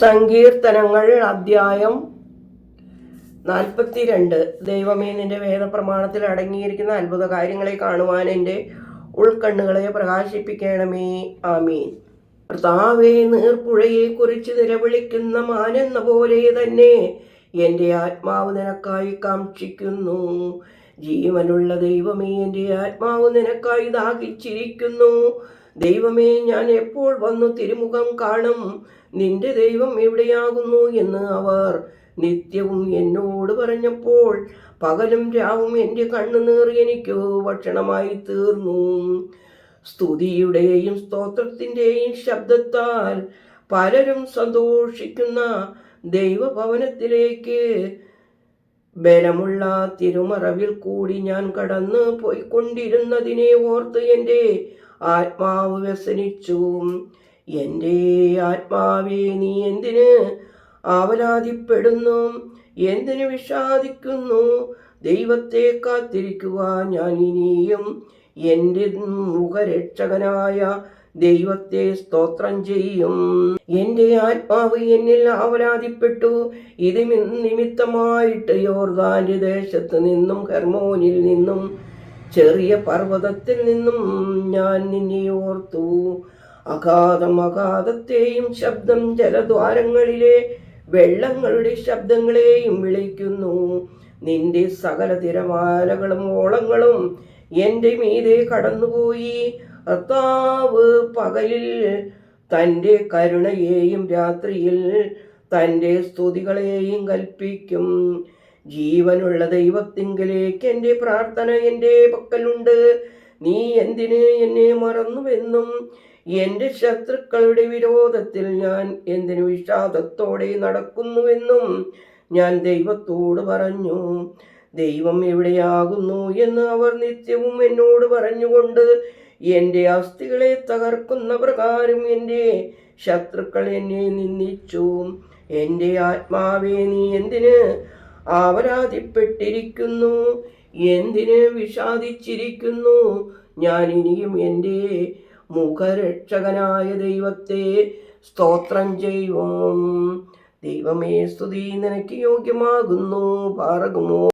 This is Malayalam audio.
സങ്കീർത്തനങ്ങൾ അധ്യായം നാൽപ്പത്തിരണ്ട്. ദൈവമേ നിന്റെ വേദപ്രമാണത്തിൽ അടങ്ങിയിരിക്കുന്ന അത്ഭുത കാര്യങ്ങളെ കാണുവാൻ എന്റെ ഉൾക്കണ്ണുകളെ പ്രകാശിപ്പിക്കണമേ. ആമീൻ. കർത്താവേ നീർപ്പുഴയെ കുറിച്ച് നിലവിളിക്കുന്ന മാനെന്ന പോലെ തന്നെ എന്റെ ആത്മാവ് നിനക്കായി കാക്ഷിക്കുന്നു. ജീവനുള്ള ദൈവമേ എന്റെ ആത്മാവ് നിനക്കായി ദാഹിച്ചിരിക്കുന്നു. ദൈവമേ ഞാൻ എപ്പോൾ വന്നു തിരുമുഖം കാണും? നിന്റെ ദൈവം എവിടെയാകുന്നു എന്ന് അവർ നിത്യവും എന്നോട് പറഞ്ഞപ്പോൾ പകലും രാവും എന്റെ കണ്ണുനീർ എനിക്ക് ഭക്ഷണമായി തീർന്നു. സ്തുതിയുടെയും സ്തോത്രത്തിന്റെയും ശബ്ദത്താൽ പലരും സന്തോഷിക്കുന്ന ദൈവഭവനത്തിലേക്ക് ബലമുള്ള തിരുമറവിൽ കൂടി ഞാൻ കടന്നു പോയിക്കൊണ്ടിരുന്നതിനെ ഓർത്ത് എന്റെ ആത്മാവ് വ്യസനിച്ചു. എന്റെ ആത്മാവേ നീ എന്തിന് ആവലാതിപ്പെടുന്നു? എന്തിന് വിഷാദിക്കുന്നു? ദൈവത്തെ കാത്തിരിക്കുക ഞാൻ ഇനിയും എന്റെ മുഖരക്ഷകനായ ദൈവത്തെ സ്തോത്രം ചെയ്യും. എന്റെ ആത്മാവ് എന്നിൽ ആവലാതിപ്പെട്ടു. ഇത് നിമിത്തമായിട്ട് യോർദാന്റെ ദേശത്ത് നിന്നും ഹെർമോനിൽ നിന്നും ചെറിയ പർവതത്തിൽ നിന്നും ഞാൻ നിന്നെ ഓർത്തു. അഗാധം അഗാധത്തെയും ശബ്ദം ജലദ്വാരങ്ങളിലെ വെള്ളങ്ങളുടെ ശബ്ദങ്ങളെയും വിളിക്കുന്നു. നിന്റെ സകല തിരമാലകളും ഓളങ്ങളും എന്റെ മീതെ കടന്നുപോയി. കർത്താവ് പകലിൽ തന്റെ കരുണയെയും രാത്രിയിൽ തന്റെ സ്തുതികളെയും കൽപ്പിക്കും. ജീവനുള്ള ദൈവത്തിങ്കിലേക്ക് എന്റെ പ്രാർത്ഥന എന്റെ പക്കലുണ്ട്. നീ എന്തിന് എന്നെ മറന്നുവെന്നും എന്റെ ശത്രുക്കളുടെ വിരോധത്തിൽ ഞാൻ എന്തിനു വിഷാദത്തോടെ നടക്കുന്നുവെന്നും ഞാൻ ദൈവത്തോട് പറഞ്ഞു. ദൈവം എവിടെയാകുന്നു എന്ന് അവർ നിത്യവും എന്നോട് പറഞ്ഞുകൊണ്ട് എന്റെ അസ്ഥികളെ തകർക്കുന്ന പ്രകാരം എന്റെ ശത്രുക്കൾ എന്നെ നിന്ദിച്ചു. എന്റെ ആത്മാവെ നീ എന്തിന് ആവരാതിപ്പെട്ടിരിക്കുന്നു എന്തിന് വിഷാദിച്ചിരിക്കുന്നു? ഞാൻ ഇനിയും എന്റെ മുഖരക്ഷകനായ ദൈവത്തെ സ്തോത്രം ചെയ്യും. ദൈവമേ സ്തുതി. നിനക്ക് യോഗ്യമാകുന്നു. പാറകുമോ?